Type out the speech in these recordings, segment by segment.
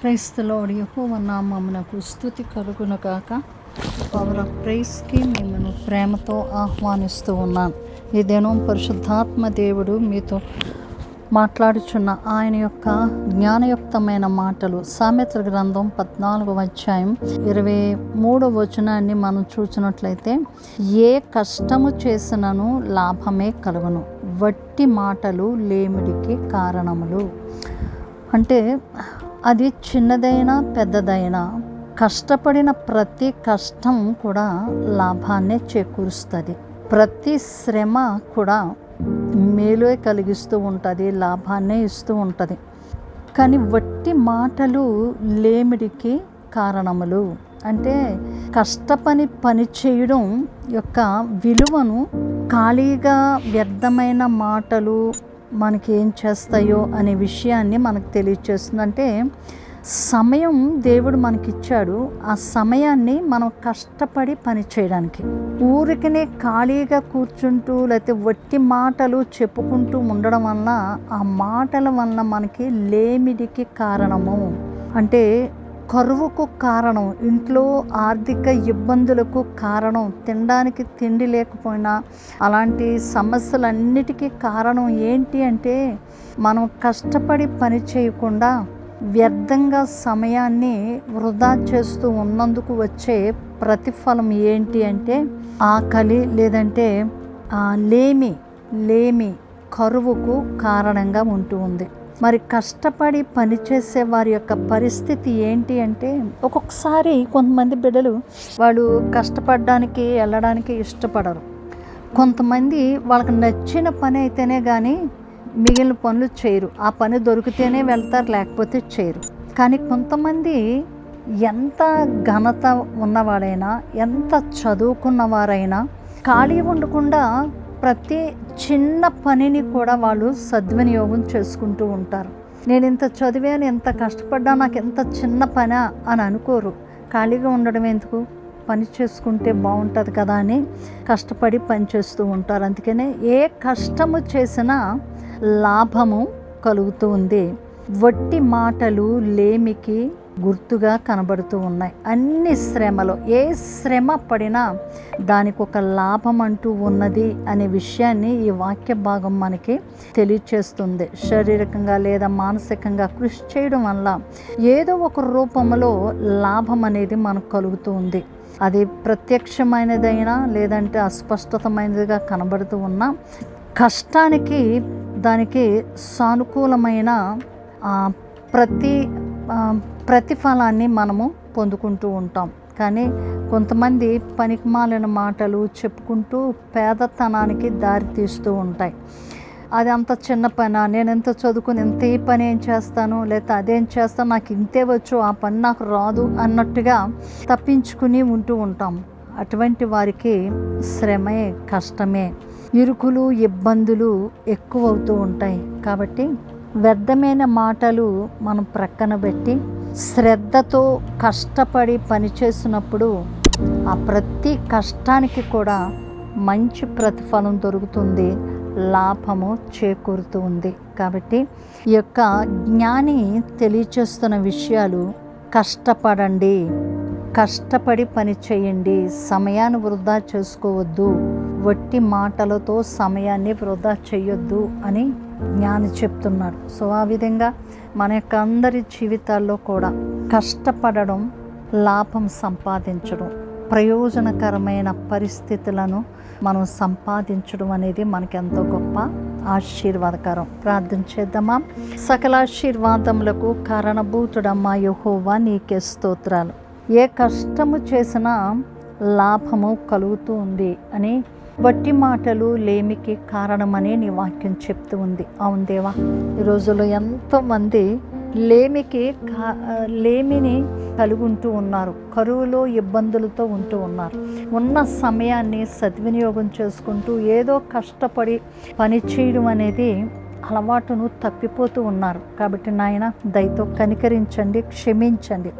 క్రైస్తలోడి యహోవ నామమునకు స్థుతి కలుగును కాక పవర్ ఆఫ్ ప్రైస్కి మిమ్మల్ని ప్రేమతో ఆహ్వానిస్తూ ఉన్నాను. ఈ దినం పరిశుద్ధాత్మ దేవుడు మీతో మాట్లాడుచున్న ఆయన యొక్క జ్ఞానయుక్తమైన మాటలు. సామెత్ర గ్రంథం పద్నాలుగవ అధ్యాయం ఇరవై మూడవ వచనాన్ని మనం చూసినట్లయితే ఏ కష్టము చేసినను లాభమే కలుగును. వట్టి మాటలు లేమిడికి కారణములు. అంటే అది చిన్నదైనా పెద్దదైనా కష్టపడిన ప్రతి కష్టం కూడా లాభాన్నే చేకూరుస్తుంది. ప్రతి శ్రమ కూడా మేలే కలిగిస్తూ ఉంటుంది లాభాన్నే ఇస్తూ ఉంటుంది. కానీ వట్టి మాటలు లేమిడికి కారణములు. అంటే కష్టపని పని చేయడం యొక్క విలువను ఖాళీగా వ్యర్థమైన మాటలు మనకి ఏం చేస్తాయో అనే విషయాన్ని మనకు తెలియచేస్తుంది. అంటే సమయం దేవుడు మనకిచ్చాడు. ఆ సమయాన్ని మనం కష్టపడి పని చేయడానికి. ఊరికనే ఖాళీగా కూర్చుంటూ లేకపోతే వట్టి మాటలు చెప్పుకుంటూ ఉండడం వల్ల ఆ మాటల వల్ల మనకి లేమిడికి కారణము. అంటే కరువుకు కారణం ఇంట్లో ఆర్థిక ఇబ్బందులకు కారణం తినడానికి తిండి లేకపోయినా అలాంటి సమస్యలన్నిటికీ కారణం ఏంటి అంటే మనం కష్టపడి పని చేయకుండా వ్యర్థంగా సమయాన్ని వృధా చేస్తూ ఉన్నందుకు వచ్చే ప్రతిఫలం ఏంటి అంటే ఆకలి లేదంటే ఆ, లేమి లేమి కరువుకు కారణంగా ఉంటూ ఉంది. మరి కష్టపడి పనిచేసే వారి యొక్క పరిస్థితి ఏంటి అంటే ఒక్కొక్కసారి కొంతమంది బిడ్డలు వాళ్ళు కష్టపడడానికి వెళ్ళడానికి ఇష్టపడరు. కొంతమంది వాళ్ళకి నచ్చిన పని అయితేనే కానీ మిగిలిన పనులు చేయరు. ఆ పని దొరికితేనే వెళ్తారు లేకపోతే చేయరు. కానీ కొంతమంది ఎంత ఘనత ఉన్నవాడైనా ఎంత చదువుకున్నవారైనా ఖాళీ ఉండకుండా ప్రతి చిన్న పనిని కూడా వాళ్ళు సద్వినియోగం చేసుకుంటూ ఉంటారు. నేను ఇంత చదివాను ఎంత కష్టపడ్డా నాకు ఎంత చిన్న పనా అని అనుకోరు. ఖాళీగా ఉండడం ఎందుకు? పని చేసుకుంటే బాగుంటుంది కదా అని కష్టపడి పని చేస్తూ ఉంటారు. అందుకనే ఏ కష్టము చేసినా లాభము కలుగుతూ ఉంది. వట్టి మాటలు లేమికి గుర్తుగా కనబడుతూ ఉన్నాయి. అన్ని శ్రమలో ఏ శ్రమ పడినా దానికి ఒక లాభం అంటూ ఉన్నది అనే విషయాన్ని ఈ వాక్య భాగం మనకి తెలియచేస్తుంది. శారీరకంగా లేదా మానసికంగా కృషి చేయడం వల్ల ఏదో ఒక రూపంలో లాభం అనేది మనకు కలుగుతూ ఉంది. అది ప్రత్యక్షమైనదైనా లేదంటే అస్పష్టతమైనదిగా కనబడుతూ ఉన్నా కష్టానికి దానికి సానుకూలమైన ప్రతి ప్రతిఫలాన్ని మనము పొందుకుంటూ ఉంటాం. కానీ కొంతమంది పనికిమాలిన మాటలు చెప్పుకుంటూ పేదతనానికి దారి తీస్తూ ఉంటాయి. అది అంత చిన్న పని? నేను ఎంత చదువుకుని ఇంత ఈ పని ఏం చేస్తాను? లేకపోతే అదేం చేస్తాను నాకు ఇంతే వచ్చు ఆ పని నాకు రాదు అన్నట్టుగా తప్పించుకుని ఉంటూ ఉంటాం. అటువంటి వారికి శ్రమే కష్టమే. ఇరుకులు ఇబ్బందులు ఎక్కువ అవుతూ ఉంటాయి. కాబట్టి వ్యర్థమైన మాటలు మనం ప్రక్కన పెట్టి శ్రద్ధతో కష్టపడి పనిచేసినప్పుడు ఆ ప్రతి కష్టానికి కూడా మంచి ప్రతిఫలం దొరుకుతుంది లాభము చేకూరుతూ ఉంది. కాబట్టి ఈ యొక్క జ్ఞాని తెలియచేస్తున్న విషయాలు కష్టపడండి. కష్టపడి పని చేయండి. సమయాన్ని వృధా చేసుకోవద్దు. వట్టి మాటలతో సమయాన్ని వృధా చేయొద్దు అని జ్ఞాని చెప్తున్నాడు. సో ఆ విధంగా మన యొక్క అందరి జీవితాల్లో కూడా కష్టపడడం లాభం సంపాదించడం ప్రయోజనకరమైన పరిస్థితులను మనం సంపాదించడం అనేది మనకెంతో గొప్ప ఆశీర్వాదకరం. ప్రార్థన చేద్దామా? సకల ఆశీర్వాదములకు కారణభూతుడమ్మా యహోవా నీకే స్తోత్రాలు. ఏ కష్టము చేసినా లాభము కలుగుతూ ఉంది అని వట్టి మాటలు లేమికి కారణమని నీ వాక్యం చెప్తూ ఉంది. అవును దేవా ఈ రోజుల్లో ఎంతోమంది లేమికి కా లేమిని కలిగి ఉంటూ ఉన్నారు కరువులో ఇబ్బందులతో ఉంటూ ఉన్నారు. ఉన్న సమయాన్ని సద్వినియోగం చేసుకుంటూ ఏదో కష్టపడి పని చేయడం అనేది అలవాటును తప్పిపోతూ ఉన్నారు. కాబట్టి నాయన దయతో కనికరించండి క్షమించండి.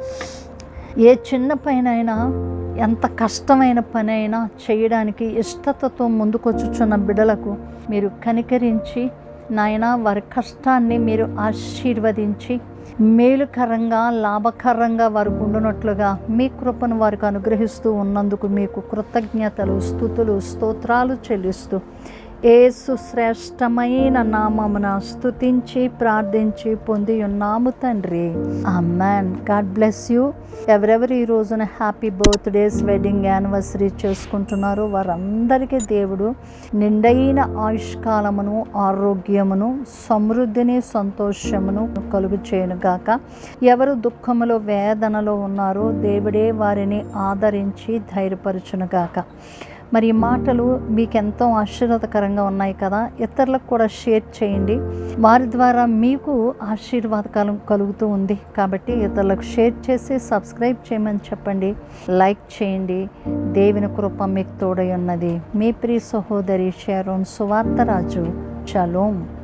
ఏ చిన్న పైనైనా ఎంత కష్టమైన పని అయినా చేయడానికి ఇష్టతతో ముందుకొచ్చుచున్న బిడలకు మీరు కనికరించి నాయన వారి కష్టాన్ని మీరు ఆశీర్వదించి మేలుకరంగా లాభకరంగా వారికి ఉండునట్లుగా మీ కృపను వారికి అనుగ్రహిస్తూ ఉన్నందుకు మీకు కృతజ్ఞతలు స్థుతులు స్తోత్రాలు చెల్లిస్తూ ఏసు శ్రేష్టమైన నామమున స్థుతించి ప్రార్థించి పొంది ఉన్నాము తండ్రి. అమ్మాన్ గాడ్ బ్లెస్ యూ ఎవరెవరు ఈ రోజున హ్యాపీ బర్త్డేస్ వెడ్డింగ్ యానివర్సరీ చేసుకుంటున్నారో వారందరికీ దేవుడు నిండైన ఆయుష్కాలమును ఆరోగ్యమును సమృద్ధిని సంతోషమును కలుగు చేయనుగాక. ఎవరు దుఃఖములో వేదనలో ఉన్నారో దేవుడే వారిని ఆదరించి ధైర్యపరచునుగాక. మరి ఈ మాటలు మీకు ఎంతో ఆశీర్వాదకరంగా ఉన్నాయి కదా? ఇతరులకు కూడా షేర్ చేయండి. వారి ద్వారా మీకు ఆశీర్వాదకాలం కలుగుతూ ఉంది కాబట్టి ఇతరులకు షేర్ చేసి సబ్స్క్రైబ్ చేయమని చెప్పండి. లైక్ చేయండి. దేవుని కృప మీకు తోడై ఉన్నది. మీ ప్రియ సహోదరి షారోన్ సువార్తరాజు. చలోం.